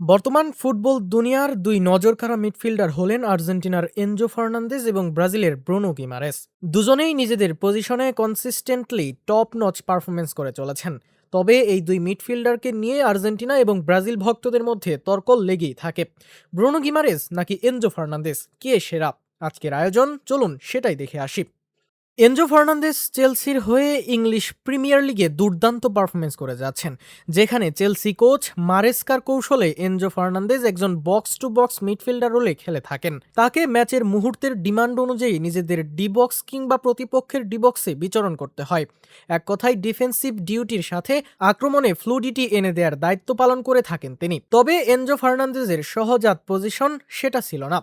বর্তমান ফুটবল দুনিয়ার দুই নজরকাড়া মিডফিল্ডার হলেন আর্জেন্টিনার এনজো ফার্নান্দেজ এবং ব্রাজিলের ব্রুনো গিমারেস। দুজনেই নিজেদের পজিশনে কনসিস্টেন্টলি টপ নচ পারফরমেন্স করে চলেছেন। তবে এই দুই মিডফিল্ডারকে নিয়ে আর্জেন্টিনা এবং ব্রাজিল ভক্তদের মধ্যে তর্ক লেগেই থাকে। ব্রুনো গিমারেস নাকি এনজো ফার্নান্দেজ? কে সেরা? আজকের আয়োজন, চলুন সেটাই দেখে আসি। এনজো ফার্নান্দেস চেলসির হয়ে ইংলিশ প্রিমিয়ার লিগে দুর্দান্ত পারফরমেন্স করে যাচ্ছেন, যেখানে চেলসি কোচ মারেস্কার কৌশলে এনজো ফার্নান্দেজ একজন বক্স টু বক্স মিডফিল্ডার রোলে খেলে থাকেন। তাকে ম্যাচের মুহূর্তের ডিমান্ড অনুযায়ী নিজেদের ডি বক্স কিংবা প্রতিপক্ষের ডি বক্সে বিচরণ করতে হয়। এক কথায়, ডিফেন্সিভ ডিউটির সাথে আক্রমণে ফ্লুডিটি এনে দেওয়ার দায়িত্ব পালন করে থাকেন তিনি। তবে এনজো ফার্নান্দেজের সহজাত পজিশন সেটা ছিল না।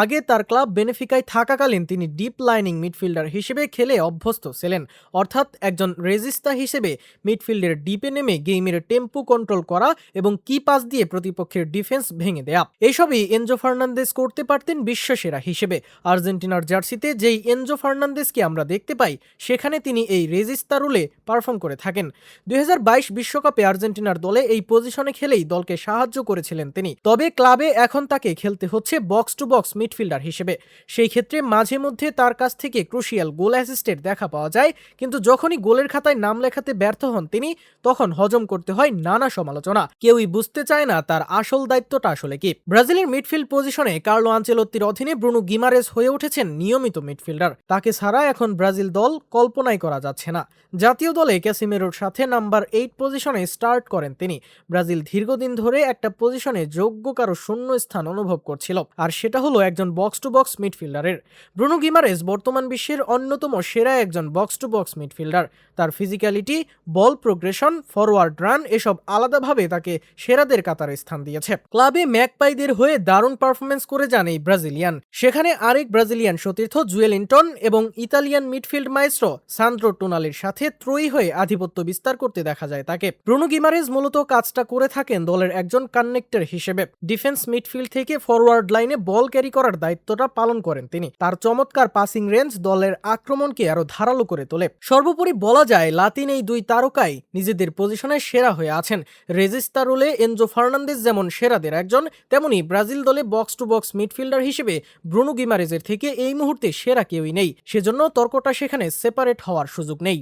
আগে তার ক্লাব বেনিফিকায় থাকাকালীন তিনি ডিপ লাইনিং মিডফিল্ডার হিসেবে খেলে অভ্যস্ত ছিলেন। অর্থাৎ একজন রেজিস্তা হিসেবে মিডফিল্ডের ডিপে নেমে গেমের টেম্পো কন্ট্রোল করা এবং কি পাস দিয়ে প্রতিপক্ষের ডিফেন্স ভেঙে দেয়া। এসবই এনজো ফার্নান্দেজ করতে পারতেন বিশ্বসেরা হিসেবে। আর্জেন্টিনার জার্সিতে যেই এনজো ফার্নান্দেজকে আমরা দেখতে পাই, সেখানে তিনি এই রেজিস্তা রুলে পারফর্ম করে থাকেন। দুই বিশ্বকাপে আর্জেন্টিনার দলে এই পজিশনে খেলেই দলকে সাহায্য করেছিলেন তিনি। তবে ক্লাবে এখন তাকে খেলতে হচ্ছে বক্স টু বক্স মিডফিল্ডার হিসেবে। সেই ক্ষেত্রে মাঝে মধ্যে তার কাছ থেকে ক্রুশিয়াল গোল অ্যাসিস্টের দেখা পাওয়া যায়, কিন্তু যখনই গোলের খাতায় নাম লেখাতে ব্যর্থ হন তিনি, তখন হজম করতে হয় নানা সমালোচনা। কেউই বুঝতে চায় না তার আসল দায়িত্বটা আসলে কি। ব্রাজিলের মিডফিল্ড পজিশনে কার্লো আঞ্চেলত্তির অধীনে ব্রুনো গিমারেস হয়ে উঠেছেন নিয়মিত মিডফিল্ডার। তাকে ছাড়া এখন ব্রাজিল দল কল্পনাই করা যাচ্ছে না। জাতীয় দলে ক্যাসিমেরোর সাথে নাম্বার এইট পজিশনে স্টার্ট করেন তিনি। ব্রাজিল দীর্ঘদিন ধরে একটা পজিশনে যোগ্য কারও শূন্য স্থান অনুভব করছিল। আর সেটা হলো একজন বক্স টু বক্স মিডফিল্ডারের। ব্রুনো গিমারেস বর্তমান বিশ্বের অন্যতম সেরা একজন বক্স টু বক্স মিডফিল্ডার। তার physicality, ball progression, forward run এসব আলাদাভাবে তাকে সেরাদের কাতারে স্থান দিয়েছে। ক্লাবে ম্যাকপাইদের হয়ে দারুণ পারফরমেন্স করে যান এই ব্রাজিলিয়ান। সেখানে আরেক ব্রাজিলিয়ান সতীর্থ জুয়েল ইন্টন এবং ইতালিয়ান মিডফিল্ড মাইস্ট্রো সান্দ্রো টোনালির সাথে ত্রয়ী হয়ে আধিপত্য বিস্তার করতে দেখা যায় তাকে। ব্রুনো গিমারেজ মূলত কাজটা করে থাকেন দলের একজন কানেক্টর হিসেবে। ডিফেন্স মিডফিল্ড থেকে ফরওয়ার্ড লাইনে বল ক্যারি করার দায়িত্বটা পালন করেন তিনি। তার চমৎকার পাসিং রেঞ্জ দলের আক্রমণকে আরও ধারালো করে তোলে। সর্বোপরি বলা যায়, লাতিন এই দুই তারকাই নিজেদের পজিশনে সেরা হয়ে আছেন। রেজিস্তা রোলে এনজো ফার্নান্দেজ যেমন সেরাদের একজন, তেমনি ব্রাজিল দলে বক্স টু বক্স মিডফিল্ডার হিসেবে ব্রুনো গিমারেজের থেকে এই মুহূর্তে সেরা কেউই নেই। সেজন্য তর্কটা সেখানে সেপারেট হওয়ার সুযোগ নেই।